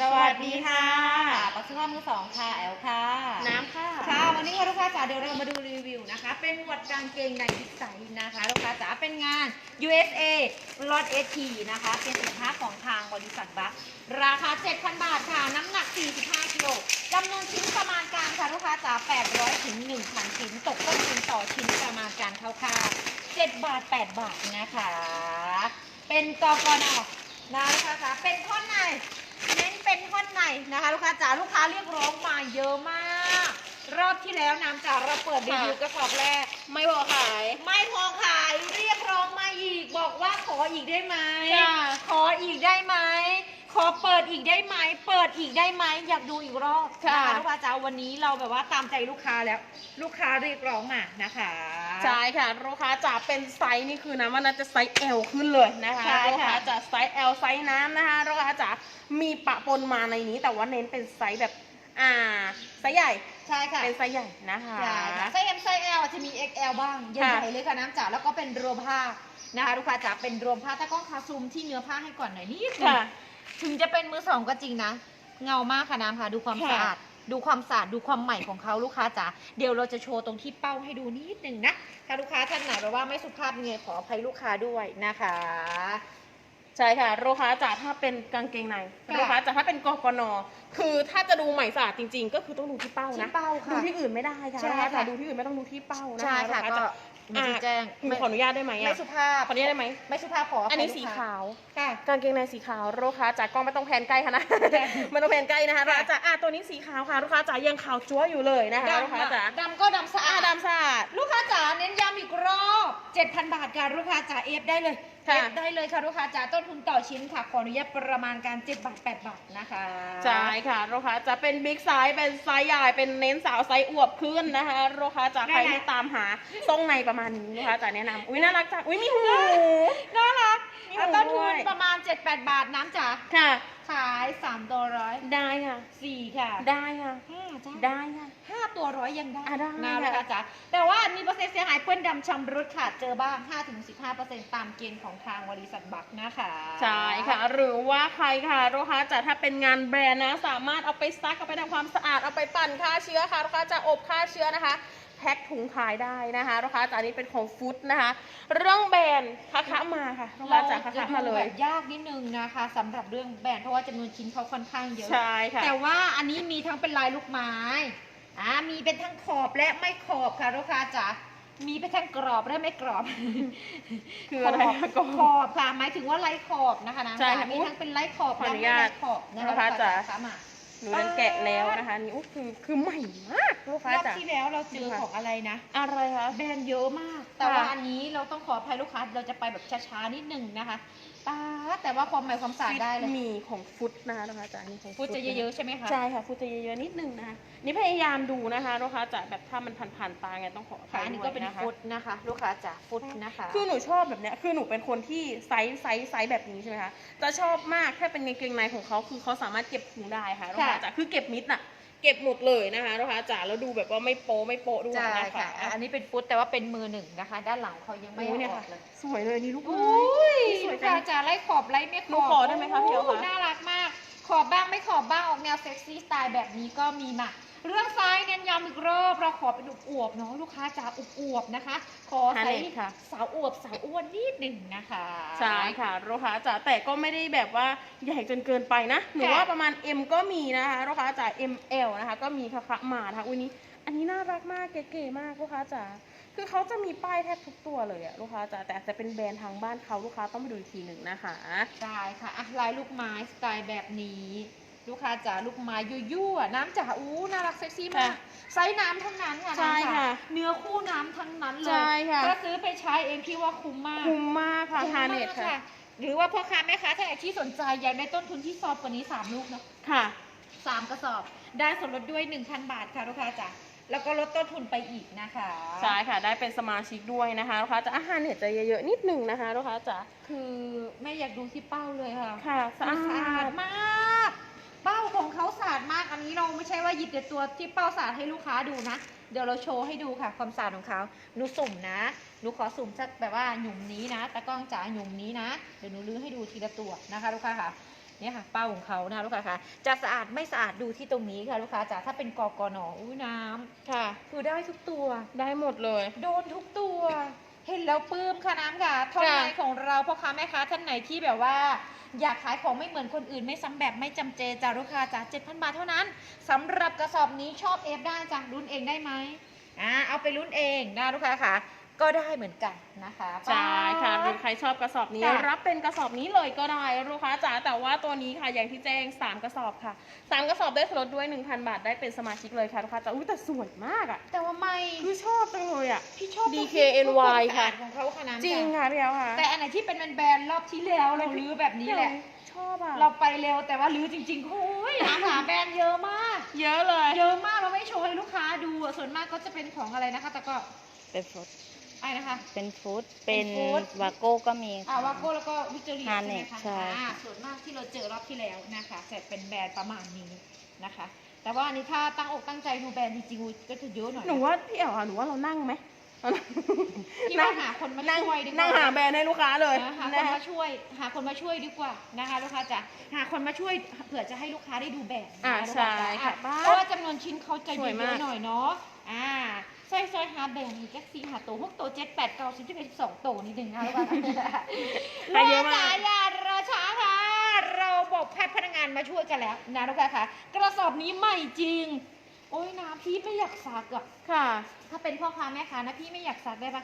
สวัสดีค่ะปักเสื้อผ้ามือสองค่ะแอลค่ะ น้ำค่ะ ค่ะ วันนี้ค่ะลูกค้าจ๋าเดี๋ยวเรามาดูรีวิวนะคะ เป็นหมวดกางเกงในบิ๊กไซส์นะคะลูกค้าจ๋าเป็นงาน USA ลอตเอทีนะคะ เป็นสินค้าของทางบริษัทบัคราคา 7,000 บาทค่ะ น้ำหนัก 45กิโลจำนวนชิ้นประมาณการค่ะลูกค้าจ๋า800ถึง1,000 ชิ้น ตกต้นทุนต่อชิ้นประมาณการคร่าวๆ7บาท 8 บาทนะคะ เป็นกกนนะลูกค้าจ๋าเป็นท่อนในเน้นเป็นท่อนในนะคะ ลูกค้าจ๋าลูกค้าเรียกร้องมาเยอะมาก รอบที่แล้วน้ำจ๋าเราเปิดรีวิวกระสอบแรก ไม่พอขาย ไม่พอขายเรียกร้องมาอีก บอกว่าขออีกได้ไหมค่ะขออีกได้ไหมขอเปิดอีกได้ไหมเปิดอีกได้ไหมอยากดูอีกรอบค่ะ นลูกค้าจ๋าวันนี้เราแบบว่าตามใจลูกค้าแล้ว ลูกค้าเรียกร้องมานะคะ ใช่ค่ะลูกค้าจะเป็นไซส์นี่คือนะว่าน่าจะไซส์ L ขึ้นเลยนะคะใช่ค่ะ ลูกค้าจะไซส์ L ไซส์น้ำนะคะลูกค้าจะมีปะปนมาในนี้แต่ว่าเน้นเป็นไซส์แบบอ่าไซส์ใหญ่ใช่ค่ะเป็นไซส์ใหญ่นะคะ ใช่ค่ะไซส์ M ไซส์ L จะมี XL บ้างใหญ่ๆเลยค่ะน้ำจ๋าแล้วก็เป็นรวมผ้านะคะลูกค้าจ๋าเป็นรวมผ้าถ้ากล้องคาซูมที่เนื้อผ้าให้ก่อนหน่อยนิดนึงค่ะ ถึงจะเป็นมือสองก็จริงนะ เงามากค่ะน้ำค่ะดูความค่ะ สะอาด ดูความสะอาดดูความใหม่ของเขาลูกค้าจ๋าเดี๋ยวเราจะโชว์ตรงที่เป้าให้ดูนิดหนึ่งนะถ้าลูกค้าท่านไหนแบบว่าไม่สุภาพยังไงขออภัยลูกค้าด้วยนะคะใช่ค่ะลูกค้าจะถ้าเป็นกางเกงในค่ะลูกค้าจะถ้าเป็นกกนคือถ้าจะดูใหม่สะอาดจริง ๆ ก็คือต้องดูที่เป้าที่นะเป้าดูค่ะที่อื่นไม่ได้ค่ะใช่ลูกค้าค่ะจะดูที่อื่นไม่ต้องดูที่เป้านะคะใช่ค่ะลูกก็ค้าจะ ไม่ได้แจ้งหนูขออนุญาตได้ไหมไม่อะสุภาพขออนุญาตได้ไหมไม่สุภาพขอภัยอันนี้ลูกสีค้ขาวค่ะกางเกงในสีขาวลูกค้าจากกล้องไม่ต้องแพนใกล้ค่ะนะไม่ต้องแพนใกล้นะคะลูกค้าจ๋าอะตัวนี้สีขาวค่ะลูกค้าจ๋ายังขาวจั๊วอยู่เลยนะคะลูกดำค้าอะจ๋าดำก็ดำสะอะอาดดำสะอาดลูกค้าจ๋าเน้นย้ำอีกรอบ7,000 บาทค่ะลูกค้าจ๋าเอฟได้เลยค่ะ เอฟได้เลยค่ะลูกค้าจ๋าต้นทุนต่อชิ้นค่ะ ขออนุญาตประมาณการ7บาท8บาทนะคะใช่ค่ะลูกค้าจะเป็นบิ๊กไซส์เป็นไซส์ใหญ่เป็นเน้นสาวไซส์อวบขึ้นนะคะลูกค้าจ๋าใครที่ตามหาทรงในประมาณนี้ลูกค้าจ๋าแนะนำอุ้ยน่ารักจังอุ้ยมีหูน่ารักมีแล้วหูต้นทุด้นวยประมาณ 7-8 บาทน้ำจ๋าค่ะ ขาย3ตัวร้อยได้ค่ะ สี่ค่ะได้ค่ะห้าจ้าได้ค่ะห้าตัวร้อยยังได้อะได้นะลูกค้าจ๋าแต่ว่ามีเปอร์เซ็นต์เสียหายเปื้อนดำชำรุดค่ะ เจอบ้าง 5-15%ตามเกณฑ์ของทางบริษัทบัคนะคะใช่ค่ะ หรือว่าใครค่ะลูกค้าจะถ้าเป็นงานแบรนด์นะ สามารถเอาไปซักเอาไปทำความสะอาดเอาไปปั่นฆ่าเชื้อค่ะลูกค้าจะอบฆ่าเชื้อนะคะ แพ็คถุงขายได้นะคะลูกค้าจ๋าอันนี้เป็นของฟุตนะคะ เรื่องแบรนด์คะคะมาค่ะลูกค้าจ๋าคะคะมาเลยแบบยากนิดนึงนะคะสำหรับเรื่องแบรนด์เพราะว่าจำนวนชิ้นเขาค่อนข้างเยอะใช่ค่ะแต่ว่าอันนี้มีทั้งเป็นลายลูกไม้อ่ามีเป็นทั้งขอบและไม่ขอบค่ะลูกค้าจ๋ามีเป็นทั้งกรอบและไม่กรอบ คืออะไรขคะบกรอบขอบค่ะหมายถึงว่าไร้ขอบนะคะนะใช่ค่ะมีทั้งเป็นไร้ขอบขอและอนุไม่ญาตไร้ขอบนะคะลูกค้าจ๋าลูกค้มา หนูนั้นแกะแล้วนะคะนี่อุ๊ยคือคือใหม่มากลูกค้ารอบจ๋า ที่แล้วเราเจอค่ะของอะไรนะ อะไรคะ แบรนด์เยอะมาก แต่ค่ะว่าอันนี้เราต้องขออภัยลูกค้า เราจะไปแบบช้าๆนิดนึงนะคะป้าดแต่ว่าความหมายความสะอาดได้เลยมีของฟุตนะคะลูกค้าจ๋านี่ของพูดจะเยอะๆใช่ไหมคะใช่ค่ะฟุตจะเยอะๆนิดนึงนะคะนี่พยายามดูนะคะลูกค้าจ๋าแบบถ้ามันผ่านๆตาไงต้องขออภัค่ะยอันนี้ด้วก็ยเป็นนะคะ ฟุตนะคะ ลูกค้าจ๋าฟุตนะคะ คือหนูชอบแบบเนี้ย คือหนูเป็นคนที่ไซส์ไซส์ไซส์แบบนี้ใช่ไหมคะ จะชอบมาก ถ้าเป็นกางเกงในของเขาคือเขาสามารถเก็บถุงได้ค่ะลูกค้าจ๋าคือเก็บมิดอะ เก็บหมดเลยนะคะลูกค้าจ๋าแล้วดูแบบว่าไม่โป๊ไม่โป๊ะด้วยใช่นะค่ะคะอันนี้เป็นฟุตแต่ว่าเป็นมือหนึ่งนะคะ ด้านหลังเขายังไม่โอ้ยเนี่ยออค่ะกเลยสวยเลยอันนี่ลูกโอ้ยสวลูยกจัค้างจ๋าไล่ขอบไล่ไม่ขอบหนูขอได้ไหมคะพี่เอ๋คะโน่ารักมาก ขอบบ้างไม่ขอบบ้างออกแนวเซ็กซี่สไตล์แบบนี้ก็มีมา เรื่องไซส์เน้นย้ำอีกรอบเราขอเป็นอวบๆเนาะลูกค้าจ๋าอวบๆนะคะ ขอฮาไซเน็ส์ตค่ะ สาวอวบสาวอ้วนนิดหนึ่งนะคะ ใช่ค่ะลูกค้าจ๋าแต่ก็ไม่ได้แบบว่าใหญ่จนเกินไปนะหนูค่ะว่าประมาณ M ก็มีนะคะลูกค้าจ๋า ML นะคะ ก็มีค่ะคะมานะคะอุ้ยนี้ อันนี้น่ารักมากเก๋ๆมากลูกค้าจ๋าคือเขาจะมีป้ายแทบทุกตัวเลยอะลูกค้าจ๋าแต่อาจจะเป็นแบรนด์ทางบ้านเขาลูกค้าต้องไปดูอีกทีหนึ่งนะคะใช่ค่ะอะลายลูกไม้สไตล์แบบนี้ ลูกค้าจ๋าลูกไม้ยั่วๆน้ำจ๋าอู้น่ารักเซ็กซี่มาก ค่ะไซส์น้ำทั้งนั้นค่ะใช่น้ำจ๋าค่ะเนื้อคู่น้ำทั้งนั้นเลใช่ยค่ะ ถ้าซื้อไปใช้เองพี่ว่าคุ้มมาก คุ้มมากค่ะคุ้มฮามากเน็ตค่ะ หรือว่าพ่อค้าแม่ค้าท่านไหนที่สนใจอยากได้ต้นทุนที่ซอฟต์กว่านี้ 3 ลูกเนาะค่ะ สามกระสอบ ได้ส่วนลดด้วย 1,000 บาทค่ะลูกค้าจ๋าแล้วก็ลดต้นทุนไปอีกนะคะใช่ค่ะ ได้เป็นสมาชิกด้วยนะคะลูกค้าจ๋าอาหารเน็ตจะเยอะๆนิดหนึ่งนะคะลูกค้าจ๋าคือแม่อยากดูที่เป้าเลยค่ะค่ะสะอาสะอาดดมาก เป้าของเขาสะอาดมาก อันนี้เราไม่ใช่ว่าหยิบแต่ตัวที่เป้าสะอาดให้ลูกค้าดูนะ เดี๋ยวเราโชว์ให้ดูค่ะความสะอาดของเขาหนูสุ่มนะ หนูขอสุ่มสักแบบว่าหยุ่มนี้นะ ตะกล้องจ๋าหยุ่มนี้นะ เดี๋ยวหนูลื้อให้ดูทีละตัวนะคะลูกค้าค่ะเนี่ยค่ะเป้าของเขานะคะลูกค้าคะจะสะอาดไม่สะอาดดูที่ตรงนี้ค่ะลูกค้าจ๋าถ้าเป็นกอกอนออุ้ยน้ำค่ะ คือได้ทุกตัว ได้หมดเลย โดนทุกตัว เห็นแล้วปลื้มค่ะน้ำค่ะท่าไหร่ของเราพ่อค้าแม่ค้าท่านไหนที่แบบว่า อยากขายของไม่เหมือนคนอื่นไม่ซ้ำแบบไม่จำเจจ้าลูกค้าจ้าเจ็ดพันบาทเท่านั้นสำหรับกระสอบนี้ชอบเอฟได้จ้ะรุ่นเองได้ไหมอ่าเอาไปรุ่นเองนะลูกค้าค่ะ ก็ได้เหมือนกันนะคะใช่ค่ะหป๊ารือใครชอบกระสอบนี้จ้ะรับเป็นกระสอบนี้เลยก็ได้ลูกค้าจ๋าแต่ว่าตัวนี้ค่ะอย่างที่แจ้ง 3 กระสอบค่ะ 3 กระสอบได้ส่วนลดด้วย 1,000 บาทได้เป็นสมาชิกเลยค่ะลูกค้าจ๋าอุ้ยแต่สวยมากอะ แต่ว่าไม่คือชอบจังเลยอะพี่ชอบ DKNY ค่ะของเขาค่ะน้ำจริงจ้ะค่ะพี่แอลค่ะ แต่อันไหนที่เป็นแบรนด์รอบที่แล้วเราลื้อแบบนี้แหละชอบอะเราไปเร็วแต่ว่าลื้อจริงๆโอ้ยน้ำหาแบรนด์เยอะมาก เยอะเลย เยอะมากเราไม่โชว์ให้ลูกค้าดูอะส่วนมากก็จะเป็นของอะไรนะคะ แต่ก็เป็นฟรุต อะไรนะคะ เป็นฟู้ดเป็เป็นนฟู้ด วาโก้ก็มีอ่าค่ะ วาโก้แล้วก็วิกตอเรียใช่ไหม Harnett คะใช่ อ่าส่วนมากที่เราเจอรอบที่แล้วนะคะจะเป็นแบรนด์ประมาณนี้นะคะ แต่ว่าอันนี้ถ้าตั้งอกตั้งใจดูแบรนด์จริงๆก็จะเยอะหน่อยหนูว่าพี่แอลค่ะหนูว่าเรานั่งไหมพี่ว่าหาคนมานั่งช่วยดีกว่านั่งหาแบรนด์ให้ลูกค้าเลยนะหาคนนะ มาช่วยหาคนมาช่วยดีกว่านะคะลูกค้าจะหาคนมาช่วยเผื่อจะให้ลูกค้าได้ดูแบบอ่านะคะใช่ค่ะอ่เพราะว่าจำนวนชิ้นเขาจะสเยวยมาอะกๆหน่อยเนาะอ่า ซอยซอยหาแบ่งมีแก๊กซี่หาโตหกโตเจ็ดแปดเก้าสิบสิบเอ็ดสิบสองโตนิดนึงนะลูกค้าให้เยอะมากลูค้อย่ารอช้าค่ะ เราบอกแพทย์พนักงานมาช่วยกันแล้วนะลูกค้าค่ะ กระสอบนี้ใหม่จริง โอ้ยนะพี่ไม่อยากซักอะค่ะ ถ้าเป็นพ่อค้าแม่ค้านะพี่ไม่อยากซักได้ปะ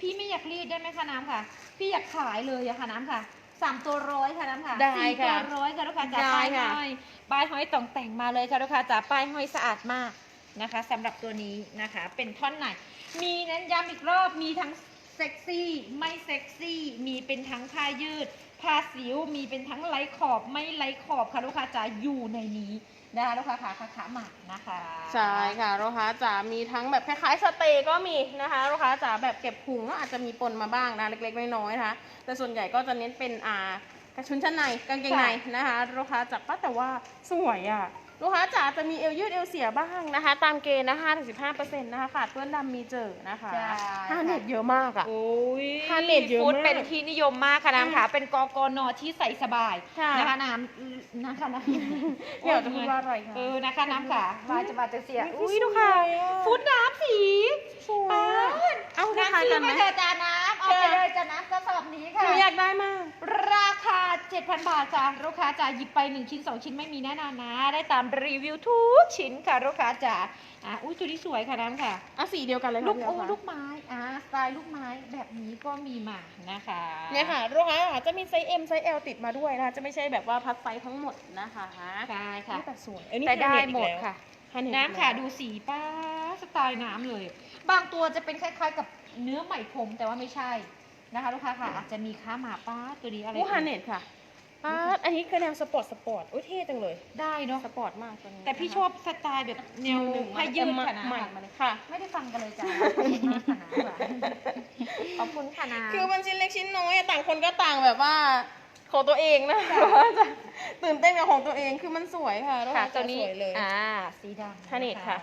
พี่ไม่อยากรีดได้ไหมคะน้ำค่ะ พี่อยากขายเลยอะค่ะน้ำค่ะสามตัวร้อยค่ะน้ำค่ะได้สี่ตัวค่ะร้อยค่ะลูกค้าจ๋าได้ป้ายค่ะห้อยป้ายห้อยต่องแต่งมาเลยค่ะลูกค้าจ๋าป้ายห้อยสะอาดมาก นะคะสำหรับตัวนี้นะคะเป็นท่อนไหน มีเน้นย้ำอีกรอบมีทั้งเซ็กซี่ไม่เซ็กซี่มีเป็นทั้งผ้ายืดผ้าสิวมีเป็นทั้งไร้ขอบไม่ไร้ขอบค่ะลูกค้าจ๋าอยู่ในนี้นะคะลูกค้าขาขาขาหมักนะคะใช่ค่ะลูกค้าจ๋ามีทั้งแบบคล้ายๆสเตย์ก็มีนะคะลูกค้าจ๋าแบบเก็บพุงก็อาจจะมีปนมาบ้างนะเล็กๆน้อยๆนะคะแต่ส่วนใหญ่ก็จะเน้นเป็นอ่ากระชุนชั้นในกางเกงในนะคะลูกค้าจ๋าป้าแต่ว่าสวยอะ ลูกค้าจ๋าจะมีเอวยืดเอวเสียบ้างนะคะ ตามเกณฑ์นะ5-15%นะคะขาดเปื้อนดำมีเจอนะคะใช่ ห้าเน็ตเยอะมากอะ โอ้ยทานเน็ตเยอะมากฟู้ดเป็นที่นิยมมากค่ะน้ำค่ะ เป็นกอกนอที่ใส่สบายค่ะ นะคะน้ำนะคะน้ำเดี๋ยวจะพูดว่าอะไรคะ เออนะคะน้ำค่ะมาจะมาจะเสียอุ๊ยอุ้ยดูค่ะสวยอะฟู้ดน้ำสีสวย ป้าอะดเอาคน้ำล้ายซื้ๆกัอนไหมไม่เจอจานน้ำ เอาไปค่ะเลยจานน้ำกระสอบนี้หค่ะ นูอยากได้มาก ราคา 7,000 บาทจ้ะลูกค้าจ๋าหยิบไป 1 ชิ้น 2 ชิ้นไม่มีแน่นอนนะ ได้ตามรีวิวทุกชิ้นค่ะลูกค้าจ๋าอะอุ้ยตัวนี้สวยค่ะน้ำค่ะ อะสีเดียวกันเลยลูค่ะกพี่โอ้เอาค่ะลูกไม้อ่าสไตล์ลูกไม้แบบนี้ก็มีมานะคะเนี่ยค่ะลูกค้าอาจจะมีไซส์ M ไซส์ L ติดมาด้วยนะคะ จะไม่ใช่แบบว่าพัดไซส์ทั้งหมดนะคะใช่ค่ะนี่แต่สวยเอ้ยนี่แต่ได้ฮาเน็ตอีกหมดแล้วค่ะฮาเน็ตน้ำค่ะอีกแล้วดูสีป้าสไตล์น้ำเลย บางตัวจะเป็นคล้ายๆกับ เนื้อไหมพรมแต่ว่าไม่ใช่นะคะลูกค้าค่ะอาจจะมีค้าหมาป้าตัวนี้อะไรอู้ฮาเน็ตค่ะอ่าอันนี้คือแนวสปอร์ตสปอร์ตอุ้ยเท่จังเลย ได้เนาะสปอร์ตมากตัวนี้แต่พี่นะคะชอบสไตล์แบบแนวหนึ่งผ้ายืดมาค่ะนะใหม่มาเลยค่ะ ไม่ได้ฟังกันเลยจ้าขอบคุณมากค่ะนะขอบคุณค่ะนะ คือมันชิ้นเล็กชิ้นน้อยอะต่างคนก็ต่างแบบว่า ของตัวเองนะแบบว่าจะตื่นเต้นกับของตัวเองคือมันสวยค่ะลูกค่ะค้าตัวนี้สวยเลยอ่าสีดำฮาเน็ตค่ะ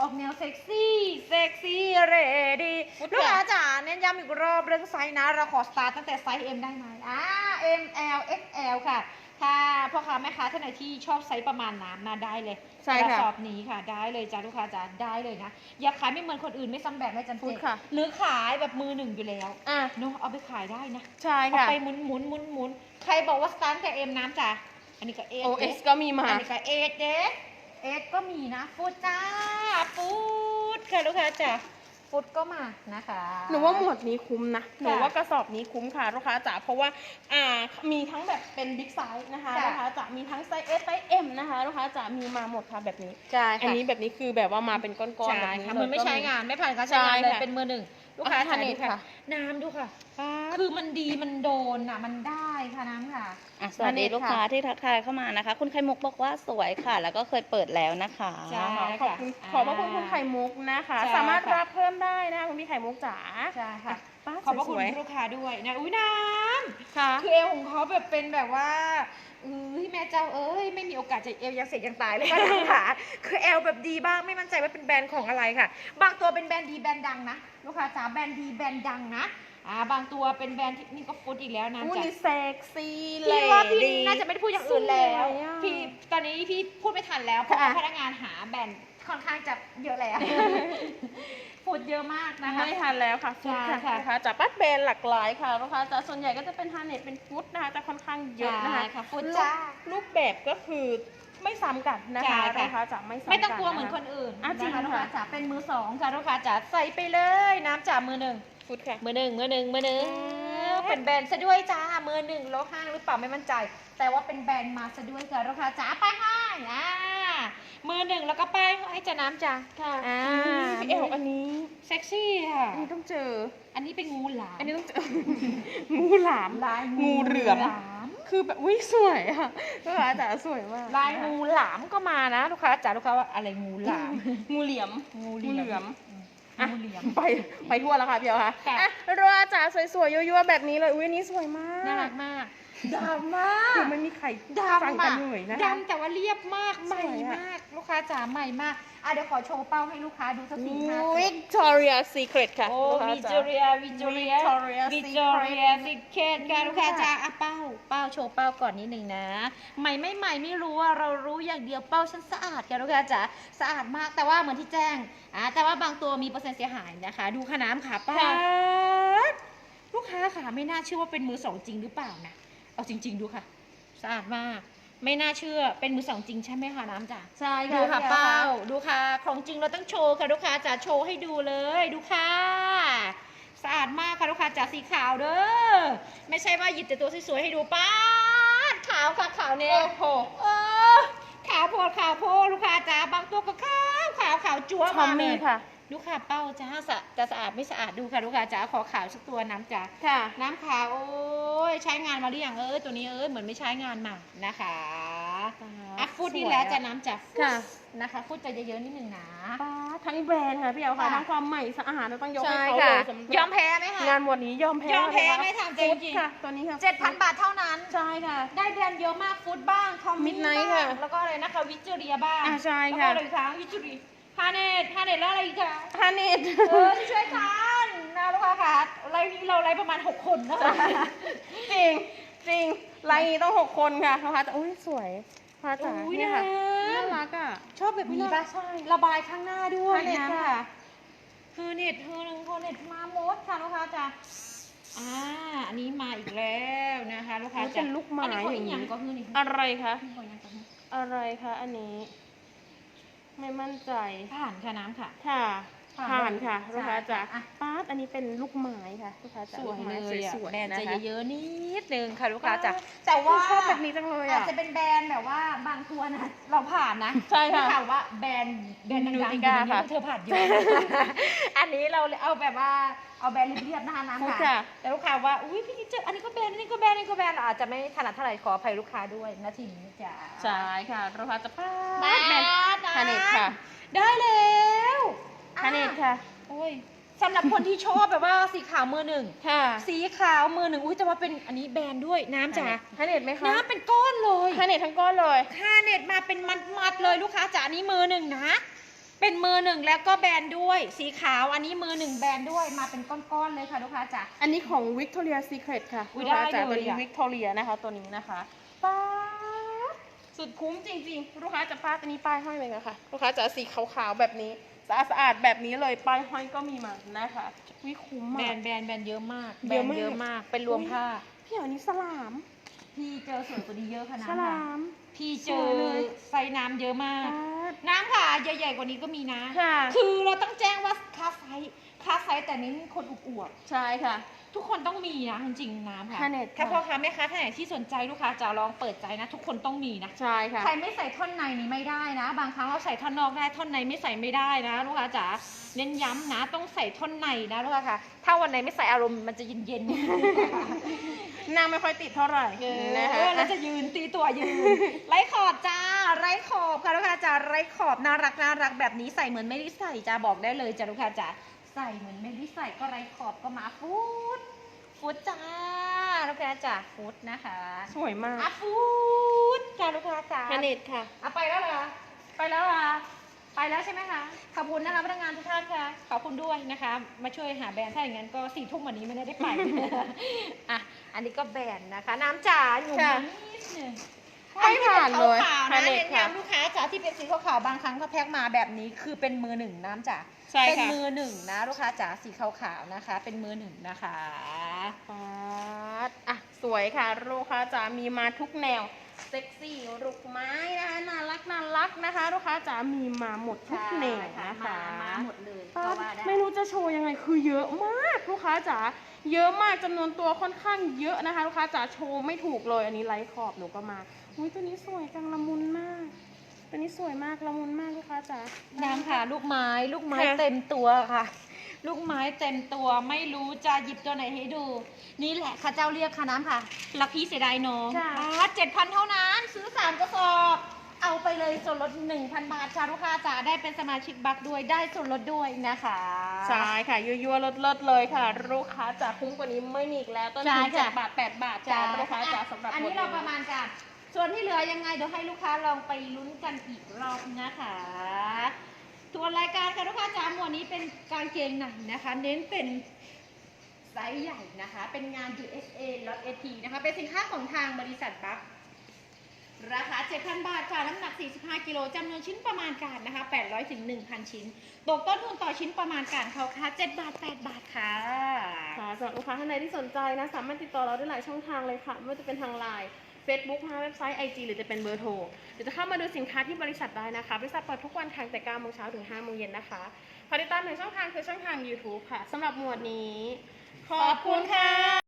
ออกแนวเซ็กซี่เซ็กซี่เรดี้พูดลูกค้าค่ะจ๋าเน้นย้ำอีกรอบเรื่องไซส์นะ เราขอสตาร์ทตั้งแต่ไซส์ M ได้ไหมอ่า M L X L ค่ะ ถ้าพ่อค้าแม่ค้าท่านไหนที่ชอบไซส์ประมาณน้ำนะได้เลย ใช่กระค่ะสอบนี้ค่ะ ได้เลยจ้าลูกค้าจ๋าได้เลยนะ อยากขายไม่เหมือนคนอื่นไม่ซ้ำแบบไม่จำพูเจดค่ะ หรือขายแบบมือหนึ่งอยู่แล้วอะเนาะเอาไปขายได้นะใช่เอาค่ะ ไปหมุนหมุนหมุนหมุนใครบอกว่าสตาร์ทแต่ M น้ำจ้ะอันนี้ก็ S OS ก็มีมา อันนี้ก็เอสเดสเอสก็มีนะฟูดจ้าฟูดค่ะลูกค้าจ้ะ ฟูดก็มานะคะ หนูว่าหมวดนี้คุ้มนะ หนูค่ะว่ากระสอบนี้คุ้มค่ะลูกค้าจ๋า เพราะว่าอ่ามีทั้งแบบเป็นบิ๊กไซส์นะคะค่ะลูกค้าจ๋า มีทั้งไซส์ S ไซส์ M นะคะลูกค้าจ๋า มีมาหมดค่ะแบบนี้ ใช่อันนี้แบบนี้คือแบบว่ามาเป็นก้อนๆใช่แบบนี้ค่ะเลยมันไม่ก็ใช้งานไม่ผ่านการใช้งานใช่เลยค่ะเป็นมือหนึ่ง ลูกค้าอะถ่ายทาดูเน็ตค่ะค่ะ น้ำดูค่ะ คือมันดีมันโดนอะ มันได้ค่ะน้ำค่ะ อะสวัสดีฮาเน็ตลูกค่ะค้าที่ทักทายเข้ามานะคะ คุณไข่มุกบอกว่าสวยค่ะ แล้วก็เคยเปิดแล้วนะคะใช่ขอบคุณขอบพระคุณคุณไข่มุกนะคะใช่สามารถค่ะรับเพิ่มได้นะคะคุณพี่ไข่มุกจ๋าใช่ค่ะป้าขอบพระคุณสวยลูกค้าด้วยนะอุ้ยน้ำๆค่ะคือเอวของเขาแบบเป็นแบบว่า เอ้ยแม่เจ้าเอ้ยไม่มีโอกาสจะเอวยังเสร็จยังตายเลยค่ะน้องค่ะคือเอวแบบดีบ้างไม่มั่นใจว่าเป็นแบรนด์ของอะไรค่ะ บางตัวเป็นแบรนด์ดีแบรนด์ดังนะลูกค้าจ๋าแบรนด์ดีแบรนด์ดังนะอ่าบางตัวเป็นแบรนด์ที่นี่ก็ฟุตอีกแล้วนะอู้จ๊ะนี่เซ็กซี่เลพี่ว่าพี่ดีน่าจะไม่ได้พูดอย่างอื่นแล้ว สวยอะ พี่ตอนนี้พี่พูดไม่ทันแล้วเพราะว่าค่ะ พนักงานหาแบรนด์ค่อนข้างจะเยอะแล้ว ฟุตเยอะมากนะคะ ไม่ทันแล้วค่ะฟุตใช่ค่ะค่ะลูกค้าจากปัดแบรนด์หลากหลายค่ะลูกค้าจากส่วนใหญ่ก็จะเป็นฮาร์เน็ตเป็นฟุตนะคะจะค่อนข้างเยอะนะคะใช่ค่ะฟุตรูปจ้า รูปแบบก็คือไม่ซ้ำกันนะคะใช่ค่ะ ลูกค้าจะไม่ซ้ำกันไม่ต้องกลัวะะเหมือนคนอื่นอะจริงนะคะลูกค้าค่ะ จ๋าเป็นมือสองค่ะลูกค้าจ๋าใส่ไปเลยน้ำจ๋ามือหนึ่งฟุตค่ะ มือหนึ่งมือหนึ่งมือหนึ่งเอ๊ะเป็นแบรนด์ซะด้วยจ้ามือหนึ่งโลห้างหรือเปล่าไม่มั่นใจ แต่ว่าเป็นแบรนด์มาซะด้วยค่ะลูกค้าจ๋าไปให้อ่า มือหนึ่งแล้วก็ไปให้จะน้ำจ๋าค่ะอ่าพี่เอลอันนี้เซ็กซี่ค่ะ อันนี้ต้องเจอ อันนี้เป็นงูหลาม อันนี้ต้องเจอ งูหลาม ลายงูเหลือมหลามคือแบบวิสวยอะลูกค้าจ๋าสวยมาก ลายงูหลามก็มานะลูกค้าจ๋าลูกค้าว่าอะไรงูหลาม งูเหลี่ยม งูเหงูเหลืลืออมมอะงูเหลือมไปไปทั่วแล้วค่ะพี่เอลค่ะค่ะอะรัวจ๋าสวยๆยั่วๆแบบนี้เลยอุ้ยอันนี้สวยมาก น่ารักมาก ดำมากคือไม่มีใครดฟังำกัอะนเลยนะคะดำแต่ว่าเรียบมากใหม่สวยอะมาก ลูกค้าจ๋าใหม่มากอะเดี๋ยวขอโชว์เป้าให้ลูกค้าดูสักสี่ห้าตัววิกตอเรียซีเครตค่ะโอ้ลูกค้าวิจ๋าจอเรียวิจอเรีย Victoria วิจอเรีย Secret สิเคทค่ะลูกค้าจ๋าอะเป้า เป้าโชว์เป้าก่อนนิดหนึ่งนะ ใหม่ไม่ใหม่ไม่รู้ว่าเรารู้อย่างเดียวเป้าฉันสะอาดค่ะลูกค้าจ๋าสะอาดมากแต่ว่าเหมือนที่แจ้งอะแต่ว่าบางตัวมีเปอร์เซ็นต์เสียหายนะคะ ดูขน้ำขาป้าค่ะดลูกค้าค่ะไม่น่าเชื่อว่าเป็นมือสองจริงหรือเปล่านะ เอาจริง ๆ ดูค่ะ สะอาดมาก ไม่น่าเชื่อเป็นมือสองจริงใช่ไหมคะน้ำจ๋าใช่ดูค่ะพี่อลเป้าดูค่ะของจริงเราต้องโชว์ค่ะลูกค้าจ๋าโชว์ให้ดูเลยดูค่ะสะอาดมากค่ะลูกค้าจ๋าสีขาวเด้อไม่ใช่ว่าหยิบแต่ตัวสวยๆให้ดูป้าดขาวค่ะขาวเนี่ยโอ้โหเออขาวโพดขาวโพดลูกค้าจ๋าบางตัวก็ขาวขาวขาวจั๊วทอมมาเลมี่ย ค่ะ ดูค่ะเป้าจ้าสะจะสะอาดไม่สะอาดดูค่ะลูกค้าจ๋าขอขาวสักตัวน้ำจ๋าค่ะ น้ำขาวโอ้ยใช้งานมาหรือยังเอ้ยตัวนี้เอ้ยเหมือนไม่ใช้งานมานะคะอะฟุตนี่แหล้วจะน้ำจากฟุตค่ะ นะคะฟุตจะเยอะๆนิดนึงนะ ป้าดทั้งแบรนด์ค่ะพี่เอลค่ะค่ะ ทั้งความใหม่สะอาดเราต้องยกให้ใช่เขาค่ะเลยสำหรับยอมแพ้ไหมคะ งานวันนี้ยอมแพ้ยอมแพ้เลยค่ะไม่ทำใจฟุตจริงค่ะตัวนี้ค่ะเจ็ดพันบาทเท่านั้น ใช่ค่ะ ได้แบรนด์เยอะมากฟุตบ้างทอมมี่ Midnight บ้างค่ะแล้วก็อะไรนะคะวิจูเรียบ้างอะใช่แล้วค่ะก็อะไรอีกคะวิจูเรีย ฮาเนตฮาเนตแล้วอะไรอีกคะฮาเน็ตเออช่วยๆกันนะลูกค้าค่ะไลฟ์นี้เราไลฟ์ประมาณ 6 คนนะคะจริงจริงไลน์นี้ต้องหกคนค่ะนะคะแต่อุ้ยสวยพระจ๋าอุ๊ยเนี่ยค่ะน้ำน่ารักอะชอบแบบนี้ปะใช่ระบายข้างหน้าด้วยฮาเน็ตนะค่ะเฮอเน็ตเฮอหนึ่งเฮอเน็ตมาหมดค่ะลูกค้าจ้ะอ่าอันนี้มาอีกแล้วนะคะลูกค้านี่จ้ะเป็นลูกไม้อันนี้ของออีย่างกอย่างนี้ก็คือนี่อะไรคะของอีกอย่างก็คืออะไรคะอันนี้ ไม่มั่นใจผ่านค่ะน้ำค่ะ ค่ะ ผ่านผ่านค่ะใช่ลูกค้าจ๋าอะป้าดอันนี้เป็นลูกไม้ค่ะลูกค้าจ๋าสวยกเลไม้ยอะสวยแบรนด์ๆนะจะคะเยอะๆนิดนึงค่ะลูกค้าจ้ะว้าวแต่ว่าชอบแบบนี้จังเลยอาอะจจะเป็นแบรนด์แบบว่าบางตัวนะเราผ่านนะใช่ค่ะได้ข่าวว่าแบรนด์แบรนด์ดังๆอยู่ใน Nutica นี้ค่ะเธอผ่านเยอะอันนี้เราเอาแบบว่าเอาแบรนด์เรียบๆนะคะน้ำพูดค่ะค่ะ แต่ลูกค้าว่าอุ้ยพี่นิดเจออันนี้ก็แบรนด์อันนี้ก็แบรนด์อันนี้ก็แบรนด์เราอาจจะไม่ถนัดเท่าไหร่ขออภัยลูกค้าด้วยนาทีนี้จ้ะใช่ค่ะลูกค้าจะป้ามาดแบรนด์ฮาเน็ตค่ะ ได้แล้ว ฮาเน็ตค่ะ โอ้ยสำหรับคนที่ชอบแบบว่าสีขาวมือหนึ่ง ค่ะสีขาวมือหนึ่ง อุ้ยแต่ว่าเป็นอันนี้แบรนด์ด้วยน้ำจ๋าฮาเน็ตไหมคะ น้ำเป็นก้อนเลยฮาเน็ตทั้งก้อนเลยค่าเน็ตมาเป็นมัดๆเลยลูกค้าจ๋าอันนี้มือหนึ่งนะ เป็นมือหนึ่งแล้วก็แบรนด์ด้วย สีขาวอันนี้มือหนึ่งแบรนด์ด้วย มาเป็นก้อนๆเลยค่ะลูกค้าจ๋า อันนี้ของ Victoria Secret ค่ะอุ๊ยลูกค้าได้จ๋าเลยตัวนี้ อะ Victoria นะคะ ตัวนี้นะคะป้าดสุดคุ้มจริงๆ ลูกค้าจะป้าดอันนี้ป้ายห้อยไหมคะ ลูกค้าจะสีขาวๆแบบนี้ สะอาดสะอาดๆแบบนี้เลยป้ายห้อยก็มีมานะคะวิคุ้มแบรมากนด์แบรนด์แบรนด์เยอะมากแบเยรอะนด์มากเยอะมาก เป็นรวมผ้า พี่เอาอันนี้สลาม พี่เจอสวยกว่านี้เยอะค่ะสน้ำค่ะลามพี่เจสอวยเลย ไซส์น้ำเยอะมากป้าดน้ำค่ะใหญ่ๆกว่านี้ก็มีนะ ค่ะ คือเราต้องแจ้งว่าค่าไซส์ค่าไซส์แต่เน้นคนอวบใช่ค่ะ ๆทุกคนต้องมีนะจริงๆน้ำค่ะค่ะเน็ตถ้าค่ะ พ่อค้าแม่ค้าท่านไหนที่สนใจลูกค้าจะลองเปิดใจนะ ทุกคนต้องมีนะ ใช่ค่ะ ใครไม่ใส่ท่อนในนี้ไม่ได้นะ บางครั้งเราใส่ท่อนนอกได้ท่อนในไม่ใส่ไม่ได้นะ ลูกค้าจ๋าเน้นย้ำนะ ต้องใส่ท่อนในนะลูกค้าค่ะ ถ้าวันไหนไม่ใส่อารมณ์มันจะเย็นๆ นางไม่ค่อยติดเท่าไหร่เออนะคะแล้วจะยืนตีตัวยืนไร้ขอบจ้าไร้ขอบค่ะลูกค้าจ๋าไร้ขอบน่ารักน่ารักแบบนี้ใส่เหมือนไม่ได้ใส่จ้าบอกได้เลยจ้าลูกค้าจ๋าใส่เหมือนไม่ได้ใส่ก็ไร้ขอบก็มาฟุตฟุตจ้าลูกค้าจ๋าฟุตนะคะ สวยมากอะฟุตค่ะลูกค้าจ๋าฮาเน็ตค่ะอะไปแล้วเหรอไปแล้วเหรอไปไปแล้วใช่ไหมคะ ขอบคุณนะคะพนักงานทุกท่านค่ะ ขอบคุณด้วยนะคะ มาช่วยหาแบรนด์ถ้าอย่างนั้นก็สี่ทุ่มวันนี้ไม่ได้ไปอะ อันนี้ก็แบรนด์นะคะ น้ำจ๋าอยู่ค่ะ นิดหนึงไม่ผ่านเลยขาวๆนะพาเลเน้ตนค่ะย้ำลูกค้าจ๋าที่เป็นสีขาวๆบางครั้งเขาแพ็คมาแบบนี้คือเป็นมือหนึ่งน้ำจ๋าใช่เป็นค่ะมือหนึ่งนะลูกค้าจ๋าสีขาวๆนะคะ เป็นมือหนึ่งนะคะป๊าดอะ สวยค่ะลูกค้าจ๋ามีมาทุกแนว เซ็กซี่ลูกไม้นะคะน่ารักน่ารักนะคะ ลูกค้าจ๋ามีมาหมดทุกแนวนะคะมามาหมดเลยป๊าก็ดว่าได้ไม่รู้จะโชว์ยังไงคือเยอะมากลูกค้าจ๋าเยอะมากจำนวนตัวค่อนข้างเยอะนะคะ ลูกค้าจ๋าโชว์ไม่ถูกเลย อันนี้ไลท์ขอบหนูก็มาอุ้ยตัวนี้สวยจังละมุนมากตัวนี้สวยมากละมุนมากลูกค้าจ๋าน้ำค่ะลูกไม้ลูกไม้ค่ะเต็มตัวค่ะ ลูกไม้เต็มตัวไม่รู้จะหยิบตัวไหนให้ดู นี่แหละค่ะเจ้าเรียกค่ะน้ำค่ะรักพี่เสียดายน้องจ้ะ เจ็ดพันเท่านั้น ซื้อสามกระสอบ เอาไปเลยส่วนลด1,000 บาทค่ะลูกค้าจ๋าได้เป็นสมาชิกบัคด้วยได้ส่วนลดด้วยนะคะใช่ค่ะยั่วๆเลิศๆเลยค่ะ ลูกค้าจ๋าคุ้มกว่านี้ไม่มีอีกแล้วต้นทุนใช่เจ็ค่ะดบาทแปดบาทจ้าลูกค้าจ๋าสำหรับอันหมนี้ดเราลยประมาณกันส่วนที่เหลือยังไงเดี๋ยวให้ลูกค้าลองไปลุ้นกันอีกรอบนะคะ ตัวรายการค่ะลูกค้าจ๋าหมวดนี้เป็นกางเกงในนะคะ เน้นเป็นไซส์ใหญ่นะคะ เป็นงาน USA ล็อต AT นะคะ เป็นสินค้าของทางบริษัทบัคราคา 7,000 บาทค่ะ น้ำหนัก 45 กิโลจำนวนชิ้นประมาณการนะคะ 800 ถึง 1,000 ชิ้น ตกต้นทุนต่อชิ้นประมาณการเขาค่ะ 7 บาท 8 บาทค่ะค่ะสำหรับลูกค้าท่านใดที่สนใจนะ สามารถติดต่อเราได้หลายช่องทางเลยค่ะ ไม่ว่าจะเป็นทางไลน์ Facebook ทาเว็บไซต์ IG หรือจะเป็นเบอร์โทรเดี๋ยวจะเข้ามาดูสินค้าที่บริษัทได้นะคะ บริษัทเปิดทุกวันทางแต่9โมงเช้าถึง5โมงเย็นนะคะฝากติดตามหนึ่งช่องทางคือช่องทาง YouTube ค่ะสำหรับหมวดนี้ ขอบคุณค่ะ